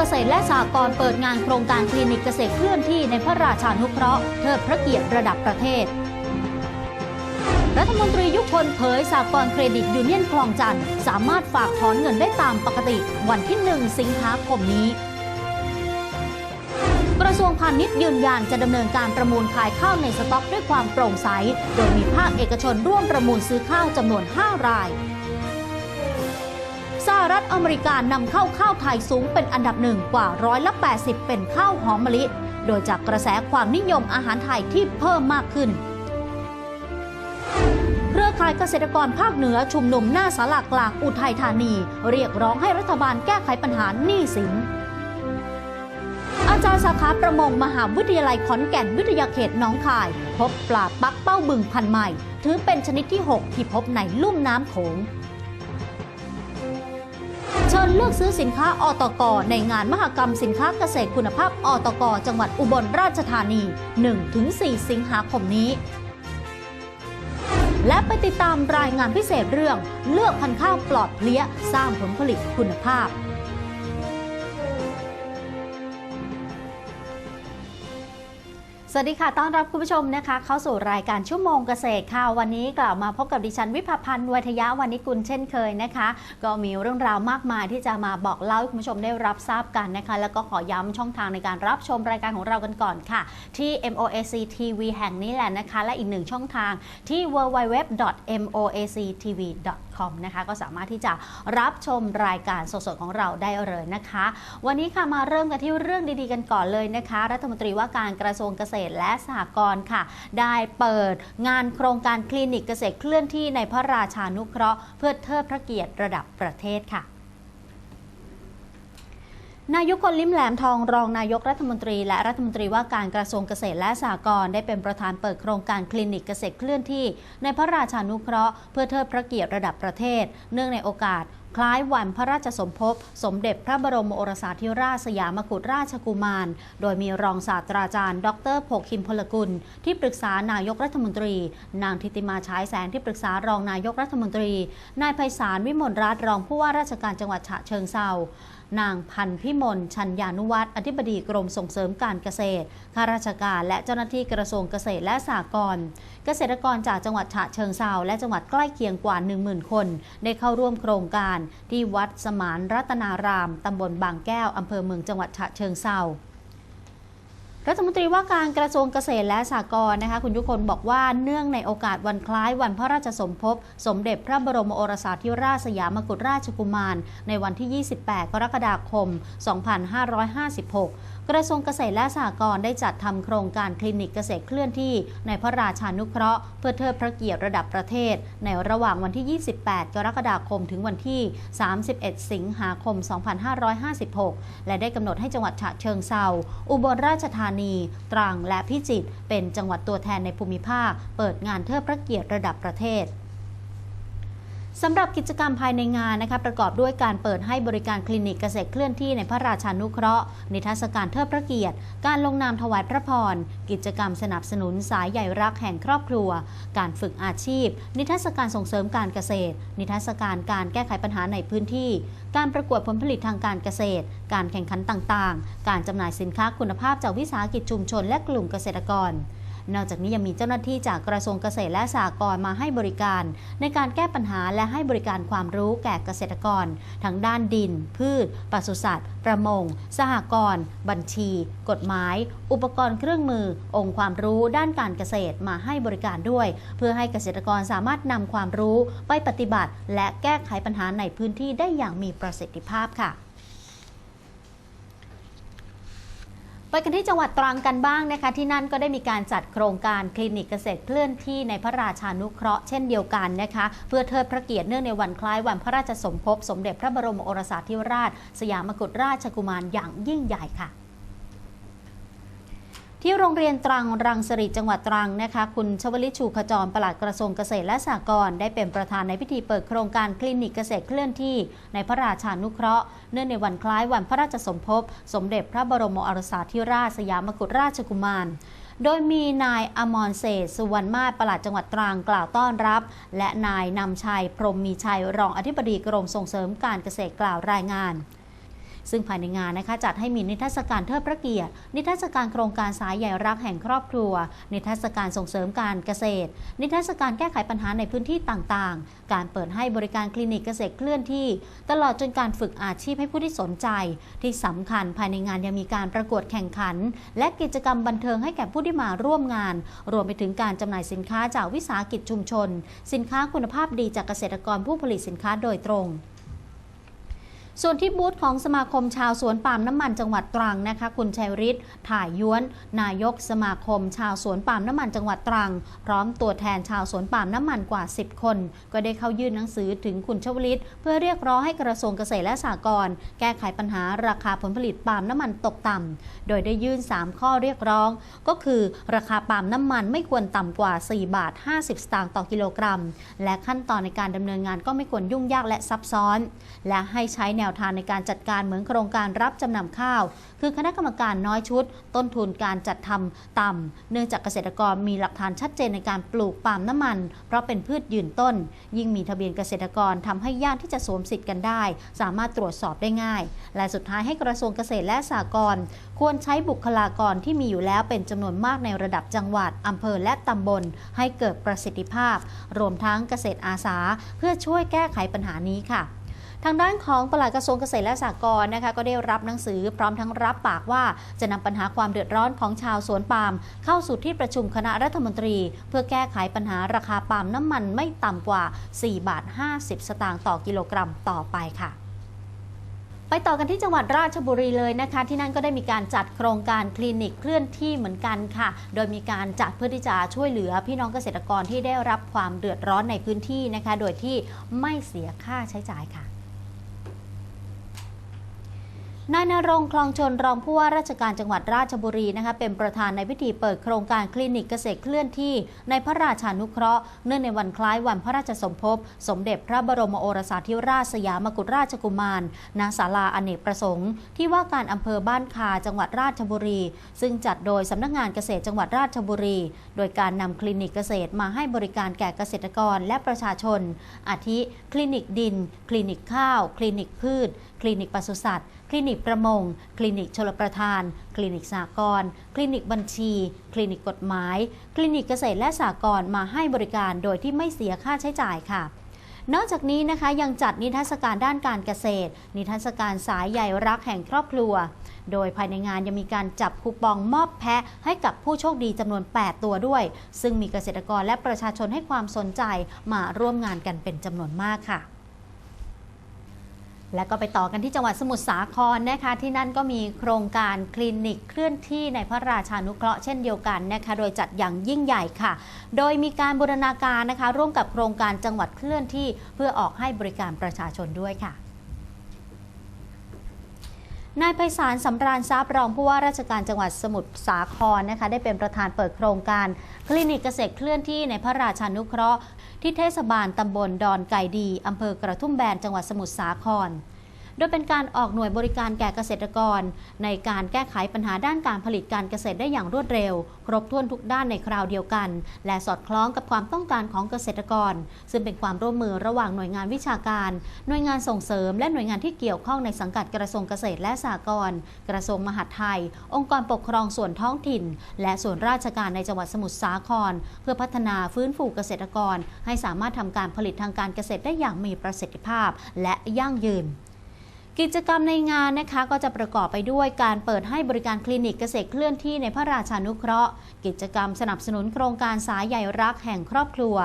ากรณ์เปิดงานโครงการคลินิกเกษตรเคลื่อนที่ในพระราชานุเคราะห์เทิดพระเกียรติระดับประเทศ รัฐมนตรียุคลเผยสากรเครดิตยูเนียนคลองจันทร์สามารถฝากถอนเงินได้ตามปกติ วันที่ 1 สิงหาคมนี้ กระทรวงพาณิชย์ยืนยันจะดำเนินการประมูลขายข้าวในสต็อกด้วยความโปร่งใส โดยมีภาคเอกชนร่วมประมูลซื้อข้าวจำนวน 5 ราย รัฐอเมริกานำเข้าข้าวไทยสูงเป็นอันดับหนึ่งกว่าร้อยละ80 เป็นข้าวหอมมะลิ โดยจากกระแสความนิยมอาหารไทยที่เพิ่มมากขึ้น เครือข่ายเกษตรกรภาคเหนือชุมนุมหน้าสารากลางอุทัยธานี เรียกร้องให้รัฐบาลแก้ไขปัญหาหนี้สินอาจารย์สาขาประมงมหาวิทยาลัยขอนแก่นวิทยาเขตหน้องคาย พบปลาปักเป้าบึงพันใหม่ ถือเป็นชนิดที่ 6 ที่พบในลุ่มน้ำโขง เชิญเลือกซื้อสินค้าอตก ในงานมหกรรมสินค้าเกษตรคุณภาพอตก จังหวัดอุบลราชธานี 1-4 สิงหาคมนี้ และไปติดตามรายงานพิเศษเรื่อง เลือกพันธุ์ข้าวปลอดเพลี้ย สร้างผลผลิตคุณภาพ วัสดีค่ะ ต้อนรับคุณผู้ชมนะคะ เข้าสู่รายการชั่วโมงเกษตรค่ะ วันนี้กลับมาพบกับดิฉันวิภาพันธ์วัทยาวันนี้กุลเช่นเคยนะคะ ก็มีเรื่องราวมากมายที่จะมาบอกเล่าให้คุณผู้ชมได้รับทราบกันนะคะ แล้วก็ขอย้ำช่องทางในการรับชมรายการของเรากันก่อนค่ะ ที่ MOAC TV แห่งนี้แหละนะคะ และอีกหนึ่งช่องทางที่ www.moactv.com นะคะ ก็สามารถที่จะรับชมรายการสดๆของเราได้เลยนะคะ วันนี้ค่ะมาเริ่มกันที่เรื่องดีๆ กันก่อนเลยนะคะ รัฐมนตรีว่าการกระทรวงเกษตรและสหกรณ์ค่ะ ได้เปิดงานโครงการคลินิกเกษตรเคลื่อนที่ในพระราชานุเคราะห์เพื่อเทิดพระเกียรติระดับประเทศค่ะนายกคนลิ้มแหลมทองรองนายกรัฐมนตรี และรัฐมนตรีว่าการกระทรวงเกษตรและสหกรณ์ได้เป็นประธานเปิดโครงการคลินิกเกษตรเคลื่อนที่ ในพระราชานุเคราะห์เพื่อเทิดพระเกียรติระดับประเทศ เนื่องในโอกาส คล้ายวันพระราชสมภพ สมเด็จพระบรมโอรสาธิราชสยามกุฎราชกุมาร โดยมีรองศาสตราจารย์ ดรโภคิมพลกุล ที่ปรึกษานายกรัฐมนตรี นางทิติมาฉายแสงที่ปรึกษารองนายกรัฐมนตรี นายไพศาลวิมลรัตน์รองผู้ว่าราชการจังหวัดฉะเชิงเทรานางพันพิมลชัญญานุวัฒน์อธิบดีกรมส่งเสริมการเกษตร ข้าราชการและเจ้าหน้าที่กระทรวงเกษตรและสหกรณ์เกษตรกรจากจังหวัดฉะเชิงเทราและจังหวัดใกล้เคียงกว่า 10,000 คน ได้เข้าร่วมโครงการที่วัดสมานรัตนาราม ตำบลบางแก้ว อำเภอเมืองจังหวัดฉะเชิงเทรารัฐมนตรีว่าการกระทรวงเกษตรและสหกรณ์นะคะคุณยุคนบอกว่าเนื่องในโอกาสวันคล้ายวันพระราชสมภพ สมเด็จพระบรมโอรสาธิราชสยามกุฎราชกุมาร ในวันที่ 28 กรกฎาคม 2556 กระทรวงเกษตรและสหกรณ์ได้จัดทำโครงการคลินิกเกษตรเคลื่อนที่ ในพระราชานุเคราะห์ เพื่อเทิดพระเกียรติระดับประเทศ ในระหว่างวันที่ 28 กรกฎาคมถึงวันที่ 31 สิงหาคม 2556 และได้กำหนดให้จังหวัดฉะเชิงเซาอุบลราชธานี ตรังและพิจิตรเป็นจังหวัดตัวแทนในภูมิภาค เปิดงานเทิดพระเกียรติระดับประเทศ สำหรับกิจกรรมภายในงานนะคะประกอบด้วยการเปิดให้บริการคลินิกเกษตรเคลื่อนที่ในพระราชานุเคราะห์ นิทรรศการเทิดพระเกียรติ การลงนามถวายพระพร กิจกรรมสนับสนุนสายใหญ่รักแห่งครอบครัว การฝึกอาชีพ นิทรรศการส่งเสริมการเกษตร นิทรรศการการแก้ไขปัญหาในพื้นที่ การประกวดผลผลิตทางการเกษตร การแข่งขันต่างๆ การจำหน่ายสินค้าคุณภาพจากวิสาหกิจชุมชนและกลุ่มเกษตรกร นอกจากนี้ยังมีเจ้าหน้าที่จากกระทรวงเกษตรและสหกรณ์มาให้บริการ ในการแก้ปัญหาและให้บริการความรู้แก่เกษตรกรทั้งด้านดิน พืชปศุสัตว์ ประมง สหกรณ์บัญชี กฎหมาย อุปกรณ์เครื่องมือ องค์ความรู้ด้านการเกษตรมาให้บริการด้วย เพื่อให้เกษตรกรสามารถนำความรู้ไปปฏิบัติ และแก้ไขปัญหาในพื้นที่ได้อย่างมีประสิทธิภาพค่ะ ไปกันที่จังหวัดตรังกันบ้างนะคะ ที่นั่นก็ได้มีการจัดโครงการคลินิกเกษตรเคลื่อนที่ในพระราชานุเคราะห์เช่นเดียวกันนะคะ เพื่อเทิดพระเกียรติเนื่องในวันคล้ายวันพระราชสมภพสมเด็จพระบรมโอรสาธิราช สยามกุฎราชกุมารอย่างยิ่งใหญ่ค่ะ ที่โรงเรียนตรังรังสริตจังหวัดตรังนะคะ คุณชวลิตชูขจรปลัดกระทรวงเกษตรและสหกรณ์ได้เป็นประธานในพิธีเปิดโครงการคลินิกเกษตรเคลื่อนที่ ในพระราชานุเคราะห์เนื่องในวันคล้ายวันพระราชสมภพ สมเด็จพระบรมโอรสาธิราชสยามกุฎราชกุมารโดยมีนายอมรเศษสุวรรณมาศปลัดจังหวัดตรังกล่าวต้อนรับ และนายนำชัย พรหมมีชัย รองอธิบดีกรมส่งเสริมการเกษตรกล่าวรายงาน ซึ่งภายในงานนะคะจัดให้มีนิทรรศการเทิดพระเกียรติ นิทรรศการโครงการสายใหญ่รักแห่งครอบครัว นิทรรศการส่งเสริมการเกษตร นิทรรศการแก้ไขปัญหาในพื้นที่ต่างๆ การเปิดให้บริการคลินิกเกษตรเคลื่อนที่ ตลอดจนการฝึกอาชีพให้ผู้ที่สนใจ ที่สำคัญภายในงานยังมีการประกวดแข่งขัน และกิจกรรมบันเทิงให้แก่ผู้ที่มาร่วมงาน รวมไปถึงการจำหน่ายสินค้าจากวิสาหกิจชุมชน สินค้าคุณภาพดีจากเกษตรกรผู้ผลิตสินค้าโดยตรง ส่วนที่บูธของสมาคมชาวสวนปาล์มน้ำมันจังหวัดตรังนะคะ คุณชัยฤทธิ์ถ่ายย้วน นายกสมาคมชาวสวนปาล์มน้ำมันจังหวัดตรัง พร้อมตัวแทนชาวสวนปาล์มน้ำมันกว่า 10 คน ก็ได้เข้ายื่นหนังสือถึงคุณชวลิต เพื่อเรียกร้องให้กระทรวงเกษตรและสหกรณ์แก้ไขปัญหาราคาผลผลิตปาล์มน้ำมันตกต่ำโดยได้ยื่น 3 ข้อเรียกร้อง ก็คือ ราคาปาล์มน้ำมันไม่ควรต่ำกว่า 4 บาท 50 สตางค์ต่อกิโลกรัม และขั้นตอนในการดำเนินงานก็ไม่ควรยุ่งยากและซับซ้อน และให้ใช้แนววทางในการจัดการเหมือนโครงการรับจำนำข้าว คือคณะกรรมการน้อยชุด ต้นทุนการจัดทำต่ำเนื่องจากเกษตรกรมีหลักฐานชัดเจนในการปลูกปาล์มน้ำมัน เพราะเป็นพืชยืนต้น ยิ่งมีทะเบียนเกษตรกรทำให้ยากที่จะสวมสิทธิ์กันได้ สามารถตรวจสอบได้ง่าย และสุดท้ายให้กระทรวงเกษตรและสหกรณ์ควรใช้บุคลากรที่มีอยู่แล้วเป็นจำนวนมากในระดับจังหวัดอำเภอและตำบล ให้เกิดประสิทธิภาพ รวมทั้งเกษตรอาสา เพื่อช่วยแก้ไขปัญหานี้ค่ะ ทางด้านของปลัดกระทรวงเกษตรและสหกรณ์นะคะก็ได้รับหนังสือพร้อมทั้งรับปากว่า จะนำปัญหาความเดือดร้อนของชาวสวนปาล์มเข้าสู่ที่ประชุมคณะรัฐมนตรี เพื่อแก้ไขปัญหาราคาปาล์มน้ำมันไม่ต่ำกว่า 4 บาท 50 สตางค์ต่อกิโลกรัมต่อไปค่ะไปต่อกันที่จังหวัดราชบุรีเลยนะคะ ที่นั่นก็ได้มีการจัดโครงการคลินิกเคลื่อนที่เหมือนกันค่ะ โดยมีการจัดเพื่อที่จะช่วยเหลือพี่น้องเกษตรกรที่ได้รับความเดือดร้อนในพื้นที่นะคะ โดยที่ไม่เสียค่าใช้จ่ายค่ะ นายนรงคลองชนรองผู้ว่าราชการจังหวัดราชบุรีนะคะเป็นประธานในพิธีเปิดโครงการคลินิกเกษตรเคลื่อนที่ ในพระราชานุเคราะห์เนื่องในวันคล้ายวันพระราชสมภพ สมเด็จพระบรมโอรสาธิราชสยามกุฎราชกุมารณศาลาอเนกประสงค์ ที่ว่าการอำเภอบ้านคาจังหวัดราชบุรี ซึ่งจัดโดยสำนักงานเกษตรจังหวัดราชบุรี โดยการนำคลินิกเกษตรมาให้บริการแก่เกษตรกรและประชาชน อาทิ คลินิกดิน คลินิกข้าว คลินิกพืชคลินิกปศุสัตว์ คลินิกประมง คลินิกชลประทาน คลินิกสากลคลินิกบัญชี คลินิกกฎหมาย คลินิกเกษตรและสากลมาให้บริการโดยที่ไม่เสียค่าใช้จ่ายค่ะนอกจากนี้นะคะยังจัดนิทรรศการด้านการเกษตร นิทรรศการสายใหญ่รักแห่งครอบครัว โดยภายในงานยังมีการจับคูปองมอบแพะให้กับผู้โชคดีจำนวน 8 ตัวด้วย ซึ่งมีเกษตรกรและประชาชนให้ความสนใจมาร่วมงานกันเป็นจำนวนมากค่ะ และก็ไปต่อกันที่จังหวัดสมุทรสาครนะคะ ที่นั่นก็มีโครงการคลินิกเคลื่อนที่ในพระราชานุเคราะห์เช่นเดียวกันนะคะ โดยจัดอย่างยิ่งใหญ่ค่ะ โดยมีการบูรณาการนะคะ ร่วมกับโครงการจังหวัดเคลื่อนที่ เพื่อออกให้บริการประชาชนด้วยค่ะ นายไพศาลสำราญทรัพย์รองผู้ว่าราชการจังหวัดสมุทรสาครนะคะได้เป็นประธานเปิดโครงการ คลินิกเกษตรเคลื่อนที่ในพระราชานุเคราะห์ ที่เทศบาลตำบลดอนไก่ดีอำเภอกระทุ่มแบนจังหวัดสมุทรสาคร โดยเป็นการออกหน่วยบริการแก่เกษตรกร ในการแก้ไขปัญหาด้านการผลิตการเกษตรได้อย่างรวดเร็ว ครบถ้วนทุกด้านในคราวเดียวกัน และสอดคล้องกับความต้องการของเกษตรกร ซึ่งเป็นความร่วมมือระหว่างหน่วยงานวิชาการ หน่วยงานส่งเสริม และหน่วยงานที่เกี่ยวข้องในสังกัดกระทรวงเกษตรและสหกรณ์กระทรวงมหาดไทย องค์กรปกครองส่วนท้องถิ่น และส่วนราชการในจังหวัดสมุทรสาคร เพื่อพัฒนาฟื้นฟูเกษตรกร ให้สามารถทำการผลิตทางการเกษตรได้อย่างมีประสิทธิภาพและยั่งยืน กิจกรรมในงานนะคะก็จะประกอบไปด้วยการเปิดให้บริการคลินิกเกษตรเคลื่อนที่ในพระราชานุเคราะห์ กิจกรรมสนับสนุนโครงการสายใหญ่รักแห่งครอบครัว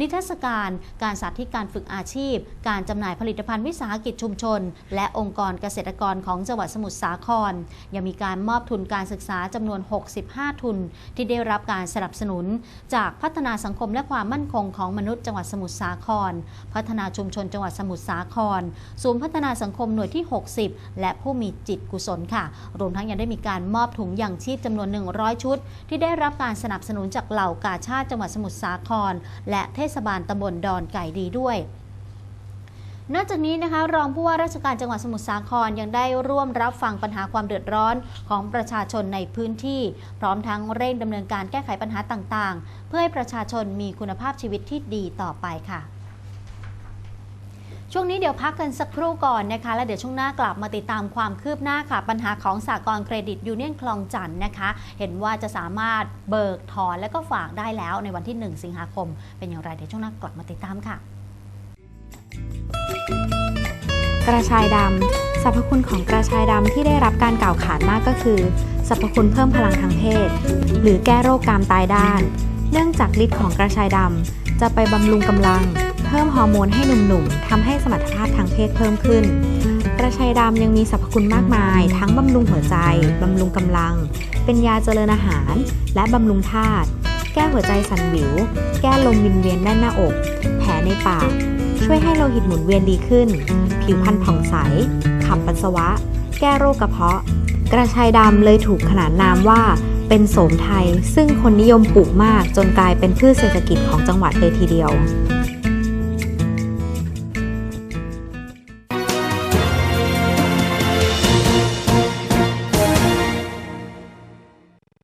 นิทรรศการ การสาธิตการฝึกอาชีพ การจำหน่ายผลิตภัณฑ์วิสาหกิจชุมชน และองค์กรเกษตรกรของจังหวัดสมุทรสาคร ยังมีการมอบทุนการศึกษาจำนวน 65 ทุน ที่ได้รับการสนับสนุน จากพัฒนาสังคมและความมั่นคงของมนุษย์จังหวัดสมุทรสาคร พัฒนาชุมชนจังหวัดสมุทรสาคร ศูนย์พัฒนาสังคมหน่วยที่ที่ 60 และผู้มีจิตกุศลค่ะ รวมทั้งยังได้มีการมอบถุงยางชีพจำนวน 100 ชุด ที่ได้รับการสนับสนุนจากเหล่ากาชาติจังหวัดสมุทรสาคร และเทศบาลตำบลดอนไก่ดีด้วยนอกจากนี้นะคะรองผู้ว่าราชการจังหวัดสมุทรสาครยังได้ร่วมรับฟังปัญหาความเดือดร้อนของประชาชนในพื้นที่ พร้อมทั้งเร่งดำเนินการแก้ไขปัญหาต่างๆ เพื่อให้ประชาชนมีคุณภาพชีวิตที่ดีต่อไปค่ะ ช่วงนี้เดี๋ยวพักกันสักครู่ก่อนนะคะ แล้วเดี๋ยวช่วงหน้ากลับมาติดตามความคืบหน้าค่ะ ปัญหาของสากลเครดิตยูเนียนคลองจันทน์นะคะ เห็นว่าจะสามารถเบิกถอนและก็ฝากได้แล้วในวันที่ 1 สิงหาคม เป็นอย่างไรเดี๋ยวช่วงหน้ากลับมาติดตามค่ะ กระชายดำสรรพคุณของกระชายดำที่ได้รับการกล่าวขานมากก็คือสรรพคุณเพิ่มพลังทางเพศ หรือแก้โรคกามตายด้าน เนื่องจากฤทธิ์ของกระชายดำจะไปบำรุงกำลัง เพิ่มฮอร์โมนให้หนุ่มๆทำให้สมรรถภาพทางเพศเพิ่มขึ้น กระชายดำยังมีสรรพคุณมากมาย ทั้งบำรุงหัวใจบำรุงกำลัง เป็นยาเจริญอาหาร และบำรุงธาตุแก้หัวใจสั่นหวิว แก้ลมวินเวียนแน่นหน้าอก แผลในปาก ช่วยให้โลหิตหมุนเวียนดีขึ้น ผิวพรรณผ่องใส ขับปัสสาวะ แก้โรคกระเพาะ กระชายดำเลยถูกขนานนามว่าเป็นโสมไทย ซึ่งคนนิยมปลูกมากจนกลายเป็นพืชเศรษฐกิจของจังหวัดเลยทีเดียว